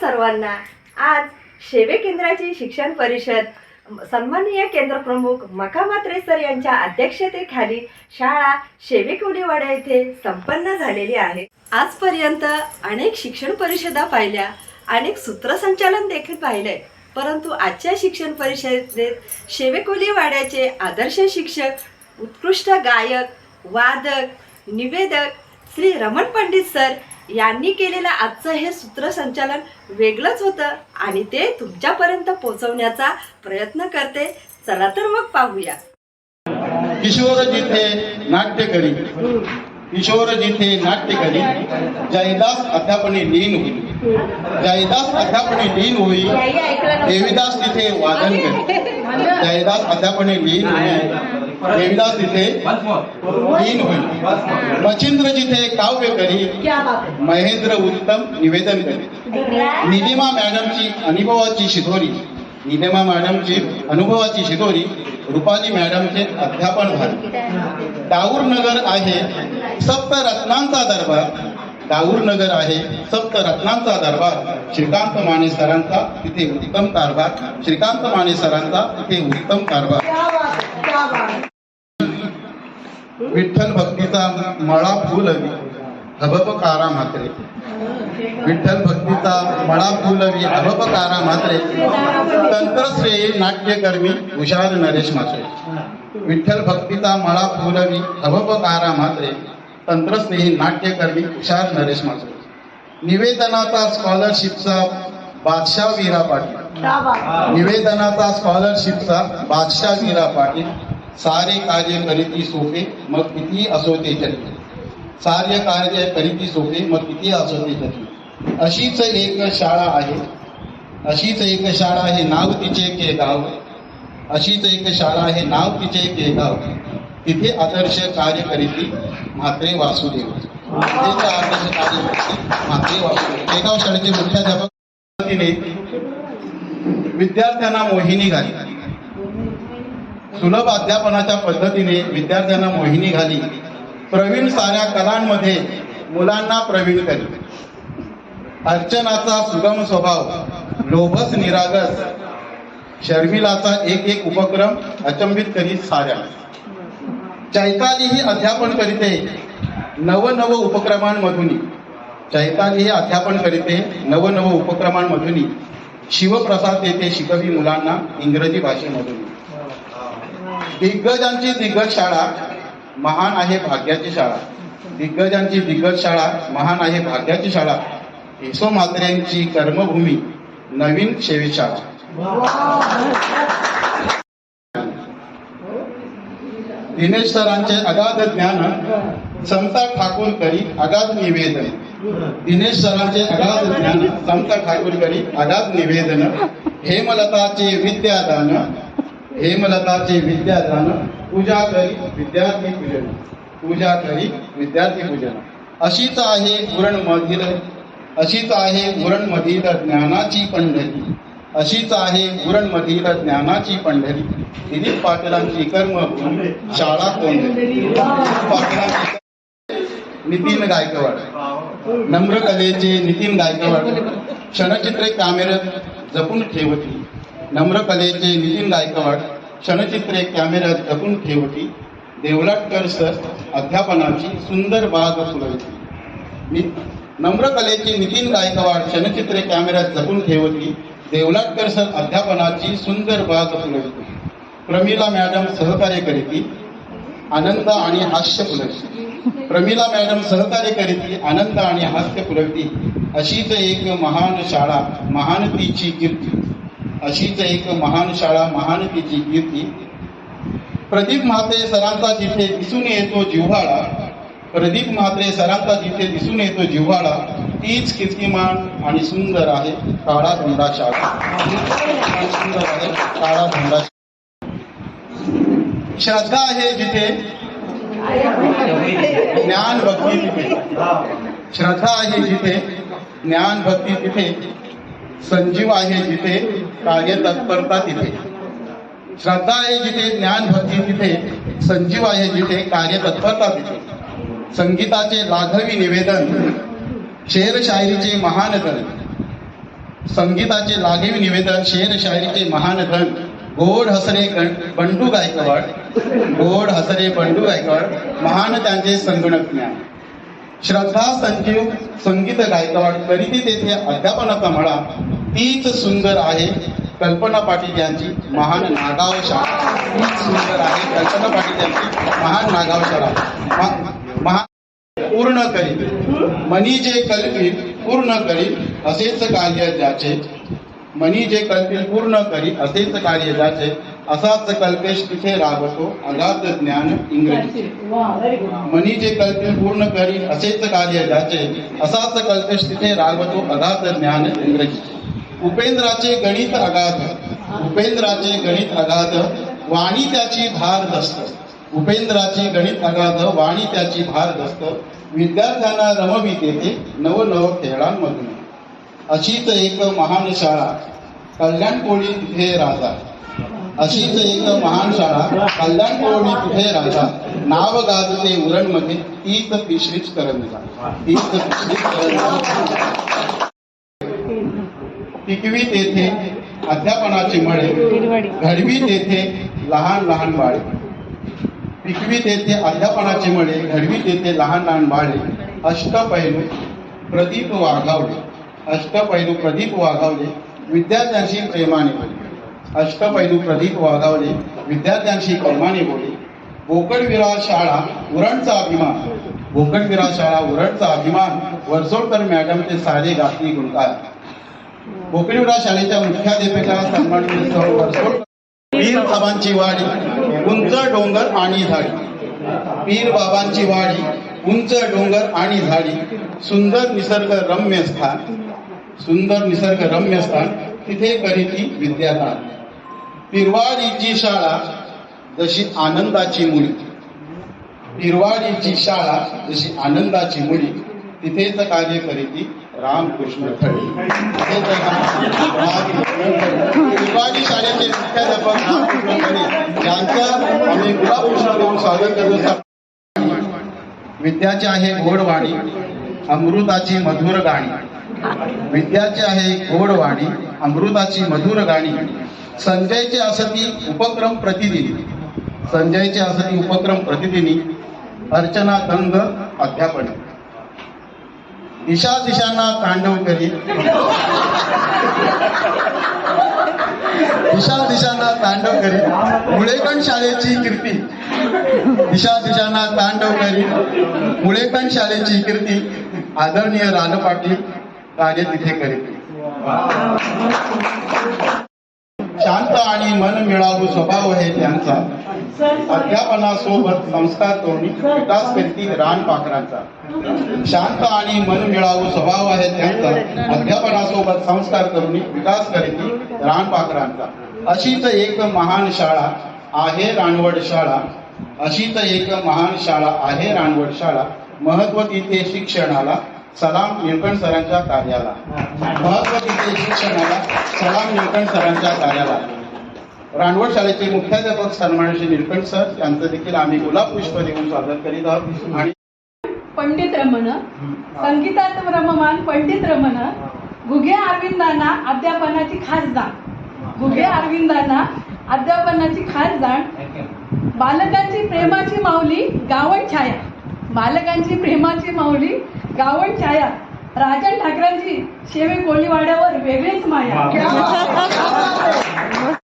सर्वांना. आज सेवे केंद्राची शिक्षण परिषद सन्माननीय केंद्र प्रमुख मकामात्रे सर यांच्या अध्यक्षतेखाली शाळा शेवेकवडीवाडा येथे संपन्न झालेली आहे. आजपर्यंत अनेक शिक्षण परिषदा पाहिल्या अनेक सूत्रसंचालन देखील पाहिले परंतु आजच्या शिक्षण परिषदेत शेवेकोलीवाड्याचे आदर्श शिक्षक उत्कृष्ट गायक वादक निवेदक श्री रमण पंडित सर यांनी केलेलं आजचं हे सूत्रसंचालन वेगळंच होतं आणि ते तुमच्यापर्यंत पोहोचवण्याचा प्रयत्न करते. चला तर मग पाहूया. किशोर जिथे नाट्य करी किशोर जिथे नाट्य करी जयदास अध्यापने लीन होईल. जयदास अध्यापने लीन होईल. देवीदास तिथे वादन करी जयदास अध्यापने लीन होईल. देवीदास तिथे लीन होईल. मच्छिंद्र जिथे काव्य करी. महेंद्र उत्तम निवेदन करी. निलिमा मॅडमची अनुभवाची शिदोरी. निलिमा मॅडमची अनुभवाची शिदोरी. रुपाली मॅडमचे अध्यापन झाले दाऊर नगर आहे सप्त रत्नांचा दरबार. दाऊर नगर आहे सप्त रत्नांचा दरबार. श्रीकांत माने सरांचा तिथे उत्तम कारभार. श्रीकांत माने सरांचा तिथे उत्तम कारभार. विठ्ठल भक्तीचा मळा फुल हबबकारा मात्रे विठ्ठल भक्तीचा मळा फुलवी हबबकारा मात्रे तंत्रश्रेयी नाट्यकर्मी हुशार नरेश मात्रे विठ्ठल भक्तीचा मळा फुलवी हबबकारा मात्रे तंत्रस्नेही नाट्यकर्मी हुशार नरेश मात्रे निवेदनाचा स्कॉलरशिपचा बादशाह वीरा पाटील. निवेदनाचा स्कॉलरशिपचा बादशाह वीरा पाटील सारे कार्य करीती सोपे मग किती असो ते जन्म सारे कार्य करीती सोपे मग किती असो ते जन्म अशीच एक शाळा आहे. अशीच एक शाळा आहे नाव तिचे के गाव. अशीच एक शाळा आहे नाव तिचे के गाव. तिथे आदर्श कार्य करीती म्हात्रे वासुदेव. आदर्श कार्य करीती म्हात्रे वासुदेव. केगाव शाळेचे मुख्याध्यापक विद्यार्थ्यांना मोहिनी घाली. सुलभ अध्यापनाच्या पद्धतीने विद्यार्थ्यांना मोहिनी घाली. प्रवीण साऱ्या कलांमध्ये मुलांना प्रवीण करी. अर्चनाचा सुगम स्वभाव लोभस निरागस. शर्मिलाचा एक एक उपक्रम अचंबित करीत साऱ्या. चैतालीही अध्यापन करीते नवनव उपक्रमांमधून. चैतालीही अध्यापन करीते नवनव उपक्रमांमधून. शिवप्रसाद येथे शिकवी मुलांना इंग्रजी भाषेमधून. दिग्गजांची दिग्गज शाळा महान आहे भाग्याची शाळा. दिग्गजांची दिग्गज शाळा महान आहे भाग्याची शाळा. येसो मात्र्यांची कर्मभूमी नवीन शेवेशाळा. दिनेश सरांचे अगाध ज्ञान समता ठाकूर करी अगाध निवेदन. दिनेश सरांचे अगाध ज्ञान समता ठाकूर करी अगाध निवेदन हेमलताचे विद्यादान हेमलताचे विद्यादान पूजा करी विद्यार्थी पूजन पूजा करी विद्यार्थी पूजन. अशीच आहे गुरणमधील अशीच आहे गुरणमधील ज्ञानाची पंढरी. अशीच आहे गुरणमधील ज्ञानाची पंढरी. दिलीप पाटलांची कर्मभूमी शाळा कोंढरी पाटलांची नितीन गायकवाड. नम्रकलेचे नितीन गायकवाड क्षणचित्रे कॅमेऱ्यात जपून ठेवती. नम्रकलेचे नितीन गायकवाड क्षणचित्रे कॅमेऱ्यात जपून ठेवती. देवलाटकर सर अध्यापनाची सुंदर बाग फुलवती नम्र कलेचे नितीन गायकवाड क्षणचित्रे कॅमेऱ्यात जपून ठेवती. देवलाटकर सर अध्यापनाची सुंदर बाग फुलवती प्रमिला मॅडम सहकार्य करीती. आनंद आणि हास्य फुलवती प्रमिला मॅडम सहकार्य करीती आनंद आणि हास्य पुरवती. अशीच एक महान शाळा महानतीची कीर्ती. अशीच एक महान शाळा महानतीची कीर्ती. प्रदीप म्हात्रे सरांचा जिथे दिसून येतो जिव्हाळा प्रदीप म्हात्रे सरांचा जिथे दिसून येतो जिव्हाळा तीच कीर्तिमान आणि सुंदर आहे काळा धोंडा शाळा. सुंदर आहे काळा धोंडा श्रद्धा आहे जिथे ज्ञान भक्ती तिथे. श्रद्धा आहे जिथे ज्ञान भक्ती तिथे संजीव आहे जिथे कार्य तत्परता तिथे. श्रद्धा आहे जिथे ज्ञान भक्ती तिथे संजीव आहे जिथे कार्य तत्परता तिथे. संगीताचे लाघवी निवेदन शेर शायरीचे महान ग्रंथ संगीताचे लाघवी निवेदन शेर शायरीचे महान धन. गोड हसरे बंडू गायकवाड गोड हसरे बंडू गायकवाड महान त्यांचे संगणक ज्ञान श्रद्धा संजीव संगीत गायकवाड करीती तेथे अध्यापनाचा म्हणा तीच सुंदर आहे कल्पना पाटील यांची महान नागाव शाळा. तीच सुंदर आहे कल्पना पाटील यांची महान नागाव शाळा. महान पूर्ण करीत. मनी जे कल्पित पूर्ण करीत असेच कार्य ज्याचे मनी जे कल्पित पूर्ण करी असेच कार्य जाचे असाच कल्पेश तिथे राबतो अगाध ज्ञान इंग्रजी. मनी जे कल्पित पूर्ण करी असेच कार्य जाचे असाच कल्पेश तिथे राबतो अगाध ज्ञान इंग्रजी. उपेंद्राचे गणित अगाध उपेंद्राचे गणित अगाध वाणी त्याची भार दस्त. उपेंद्राचे गणित अगाध वाणी त्याची भार दस्त. विद्यार्थ्यांना रमवी देते नवनव खेळांमधून. अशीच एक महान शाळा कल्याण कोळी तिथे राजा अशीच एक महान शाळा कल्याण कोळी तिथे राजा नाव गाजते उरणमध्ये तीच पिशवीच करंजा. तीच पिशवीच करंजा. टिकवी तेथे अध्यापनाचे मळे. घडवी तेथे लहान लहान बाळे. पिकवी तेथे अध्यापनाची मळे. घडवी तेथे लहान लहान बाळे. अष्टपैलू प्रदीप वाघावले अष्टपैलू प्रदीप वाघावले विद्यार्थ्यांशी प्रेमाने बोले. अष्टपैलू प्रदीप वाघावले विद्यार्थ्यांशी प्रेमाने बोले. बोकडविरा शाळा उरणचा अभिमान. बोकडविरा शाळा उरणचा अभिमान. वर्सोडकर मॅडम ते सारे गाठणी गुणकार. गोकळविरा शाळेच्या मुख्याध्यापिका सन्माननीय सौ वर्सोडकर पीर बाबांची वाडी उंच डोंगर आणि झाडी. पीर बाबांची वाडी उंच डोंगर आणि झाडी. सुंदर निसर्ग रम्य स्थान. सुंदर निसर्ग रम्य स्थान तिथे करीती विद्यादान पिरवाडीची शाळा जशी आनंदाची मुली पिरवाडीची शाळा जशी आनंदाची मुली तिथेच कार्य करीती रामकृष्ण खडे रामकृष्ण पिरवाडी शाळेचे मुख्याध्यापक रामकृष्ण यांचं आम्ही गुलाबकृष्ण देऊन स्वागत करतो विद्याची आहे गोडवाणी अमृताची मधुर गाणी. विद्याची आहे गोड वाणी अमृताची मधुर गाणी. संजयचे असती उपक्रम प्रतिदिनी. संजयचे असती उपक्रम प्रतिदिनी अर्चना गंग अध्यापन. दिशा दिशांना तांडव करी. दिशा दिशांना तांडव करी. मुळेकण शाळेची कीर्ती. दिशा दिशांना तांडव करी. मुळेकण शाळेची कीर्ती. आदरणीय रान पाटील राजे तिथे करीत शांत आणि मन मिळावू स्वभाव आहे त्यांचा. अध्यापनासोबत संस्कार करून विकास करीती रान पाखरांचा. शांत आणि मन मिळावू स्वभाव आहे त्यांचा. अध्यापनासोबत संस्कार करून विकास करीती रान पाखरांचा. अशीच एक महान शाळा आहे रानवड शाळा. अशीच एक महान शाळा आहे रानवड शाळा. महत्त्व तिथे शिक्षणाला सलाम निळकंठ सरांच्या कार्याला. महत्त्व तिथे शिक्षणाला सलाम निळकंठ सरांच्या कार्याला. रानवड शाळेचे मुख्याध्यापक सन्मान्य श्री निळकंठ सर यांचं देखील आम्ही गुलाब पुष्प देऊन स्वागत करीत आहोत. आणि पंडित रमण संगीतात रममान पंडित रमण घुगे अरविंदांना अध्यापनाची खास जाण. घुगे अरविंदांना अध्यापनाची खास जाण. बालकांची प्रेमाची माऊली गावण छाया. बालकांची प्रेमाची माऊली गावण छाया राजन ठाकरांची शेवे कोळीवाड्यावर वेगळीच माया.